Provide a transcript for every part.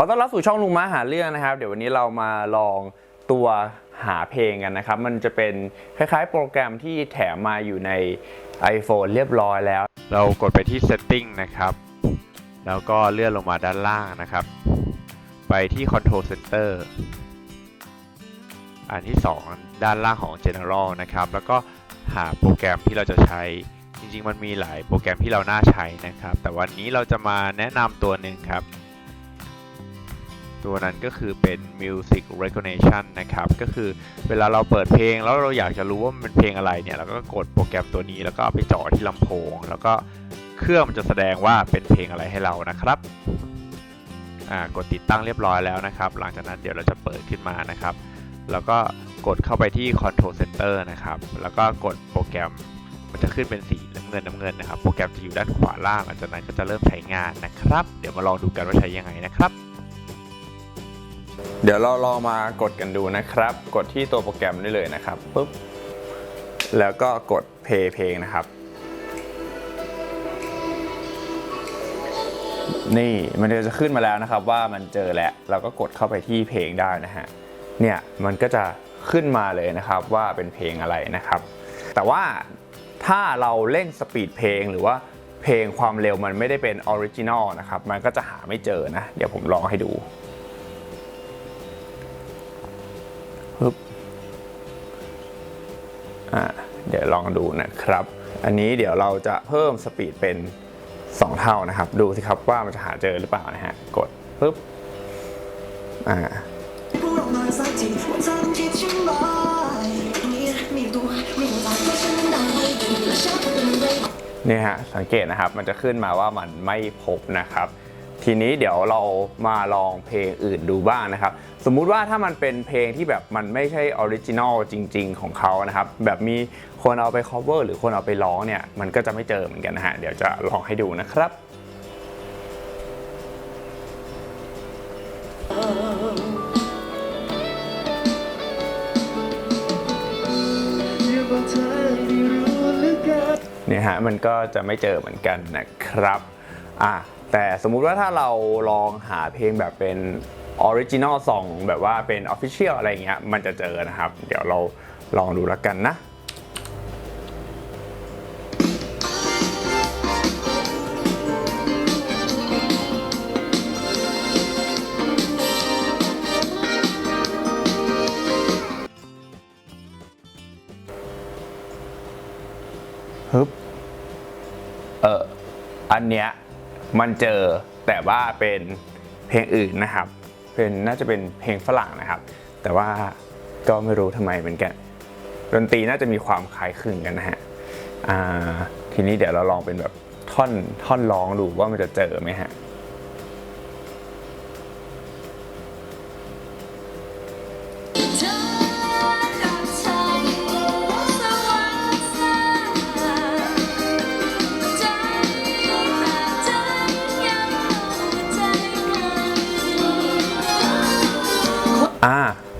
ขอต้อนรับสู่ช่องลุงม้าหาเรื่องนะครับ เดี๋ยววันนี้เรามาลองตัวหาเพลงกันนะครับ มันจะเป็นคล้ายๆ โปรแกรมที่แถมมาอยู่ใน iPhone เรียบร้อยแล้ว เรากดไปที่ setting นะครับ แล้วก็เลื่อนลงมาด้านล่างนะครับ ไปที่ control center อันที่ 2 ด้านล่างของ general นะครับ แล้วก็หาโปรแกรมที่เราจะใช้ จริงๆ มันมีหลายโปรแกรมที่เราน่าใช้นะครับ แต่วันนี้เราจะมาแนะนำตัวหนึ่งครับ ตัวนั้นก็คือเป็น music recognition นะครับ ก็คือเวลาเราเปิดเพลงแล้วเราอยากจะรู้ว่ามันเป็นเพลงอะไรเนี่ยเราก็กดโปรแกรมตัวนี้แล้วก็ไปจ่อที่ลำโพง แล้วก็เครื่องมันจะแสดงว่าเป็นเพลงอะไรให้เรานะครับอ่ากดติดตั้งเรียบร้อยแล้วนะครับ หลังจากนั้นเดี๋ยวเราจะเปิดขึ้นมานะครับ แล้วก็กดเข้าไปที่ control center นะครับ แล้วก็กดโปรแกรมมันจะขึ้นเป็นสีน้ำเงินน้ำเงินนะครับ โปรแกรมจะอยู่ด้านขวาล่างหลังจากนั้นก็จะเริ่มใช้งานนะครับ เดี๋ยวมาลองดูกันว่าใช้ยังไงนะครับ เดี๋ยวเราลองมากดกันดูนะครับ กดที่ตัวโปรแกรมได้เลยนะครับปุ๊บแล้วก็กด play เพลงนะครับ นี่มันจะขึ้นมาแล้วนะครับว่ามันเจอแล้วเราก็กดเข้าไปที่เพลงได้นะฮะเนี่ยมันก็จะขึ้นมาเลยนะครับว่าเป็นเพลงอะไรนะครับ แต่ว่าถ้าเราเล่นสปีดเพลงหรือว่าเพลงความเร็วมันไม่ได้เป็นออริจินอลนะครับ มันก็จะหาไม่เจอนะ เดี๋ยวผมลองให้ดู เดี๋ยวลองดูนะครับ อันนี้เดี๋ยวเราจะเพิ่มสปีดเป็น 2 เท่านะครับ ดูสิครับว่ามันจะหาเจอหรือเปล่านะฮะ กดปึ๊บ อ่านี่ฮะสังเกตนะครับมันจะขึ้นมาว่ามันไม่พบนะครับ ทีนี้เดี๋ยวเรามาลองเพลงอื่นดูบ้างนะครับ สมมุติว่าถ้ามันเป็นเพลงที่แบบมันไม่ใช่ออริจินอลจริง ๆ ของเขานะครับ แบบมีคนเอาไป cover หรือคนเอาไปร้องเนี่ย มันก็จะไม่เจอเหมือนกันนะฮะ เดี๋ยวจะลองให้ดูนะครับเนี่ยฮะมันก็จะไม่เจอเหมือนกันนะครับ อะ แต่สมมุติว่าถ้าเราลองหาเพลงแบบเป็นออริจินอลซองแบบว่าเป็นออฟฟิเชียลอะไรเงี้ยมันจะเจอนะครับ เดี๋ยวเราลองดูแล้วกันนะฮึบเอออันเนี้ย มันเจอแต่ว่าเป็นเพลงอื่นนะครับ เป็นน่าจะเป็นเพลงฝรั่งนะครับ แต่ว่าก็ไม่รู้ทำไมเหมือนกัน ดนตรีน่าจะมีความคล้ายคลึงกันนะฮะทีนี้เดี๋ยวเราลองเป็นแบบท่อนท่อนร้องดูว่ามันจะเจอไหมฮะ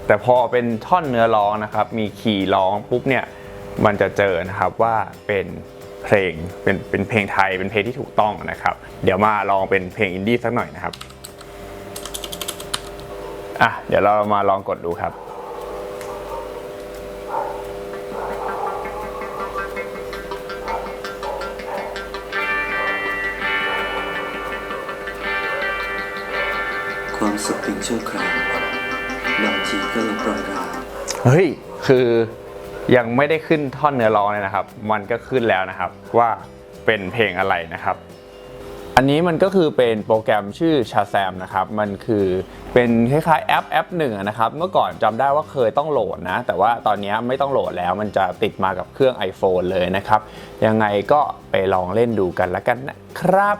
แต่พอเป็นท่อนเนื้อร้องนะครับ มีคีย์ร้องปุ๊บเนี่ยมันจะเจอนะครับว่าเป็นเพลงเป็นเป็นเพลงไทยเป็นเพลงที่ถูกต้องนะครับ เดี๋ยวมาลองเป็นเพลงอินดี้สักหน่อยนะครับอะเดี๋ยวเรามาลองกดดูครับความสุขเพียงชั่วคราว ทีก็ลงปล่อยราวเฮ้ย คือยังไม่ได้ขึ้นท่อนเนื้อร้องเลยนะครับ มันก็ขึ้นแล้วนะครับว่าเป็นเพลงอะไรนะครับ อันนี้มันก็คือเป็นโปรแกรมชื่อชาแซมนะครับ มันคือเป็นคล้ายๆแอปแอปหนึ่งนะครับ เมื่อก่อนจำได้ว่าเคยต้องโหลดนะ แต่ว่าตอนนี้ไม่ต้องโหลดแล้ว มันจะติดมากับเครื่อง iPhone เลยนะครับ ยังไงก็ไปลองเล่นดูกันแล้วกันนะครับ